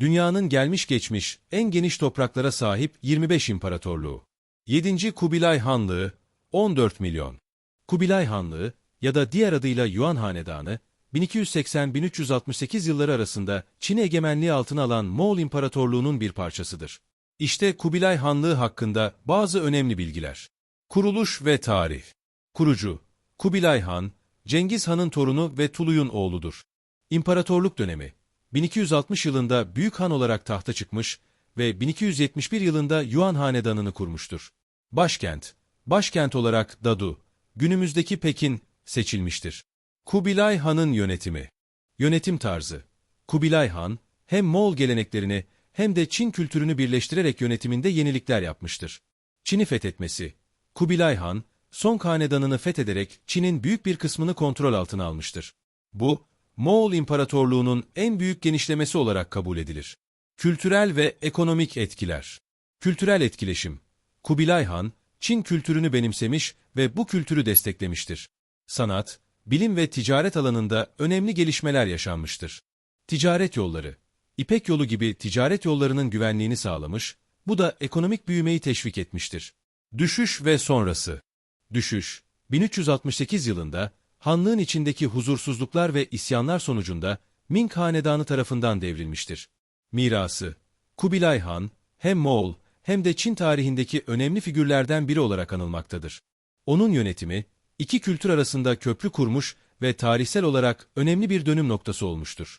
Dünyanın gelmiş geçmiş en geniş topraklara sahip 25 imparatorluğu. 7. Kubilay Hanlığı 14 milyon. Kubilay Hanlığı ya da diğer adıyla Yuan Hanedanı 1280-1368 yılları arasında Çin egemenliği altına alan Moğol İmparatorluğu'nun bir parçasıdır. İşte Kubilay Hanlığı hakkında bazı önemli bilgiler. Kuruluş ve tarih. Kurucu Kubilay Han, Cengiz Han'ın torunu ve Tuluy'un oğludur. İmparatorluk dönemi 1260 yılında Büyük Han olarak tahta çıkmış ve 1271 yılında Yuan Hanedanı'nı kurmuştur. Başkent, başkent olarak Dadu, günümüzdeki Pekin seçilmiştir. Kubilay Han'ın yönetimi Yönetim tarzı Kubilay Han, hem Moğol geleneklerini hem de Çin kültürünü birleştirerek yönetiminde yenilikler yapmıştır. Çin'i fethetmesi Kubilay Han, Song Hanedanı'nı fethederek Çin'in büyük bir kısmını kontrol altına almıştır. Bu, Moğol İmparatorluğu'nun en büyük genişlemesi olarak kabul edilir. Kültürel ve ekonomik etkiler Kültürel etkileşim Kubilay Han, Çin kültürünü benimsemiş ve bu kültürü desteklemiştir. Sanat, bilim ve ticaret alanında önemli gelişmeler yaşanmıştır. Ticaret yolları İpek yolu gibi ticaret yollarının güvenliğini sağlamış, bu da ekonomik büyümeyi teşvik etmiştir. Düşüş ve sonrası Düşüş 1368 yılında Hanlığın içindeki huzursuzluklar ve isyanlar sonucunda Ming Hanedanı tarafından devrilmiştir. Mirası Kubilay Han, hem Moğol hem de Çin tarihindeki önemli figürlerden biri olarak anılmaktadır. Onun yönetimi, iki kültür arasında köprü kurmuş ve tarihsel olarak önemli bir dönüm noktası olmuştur.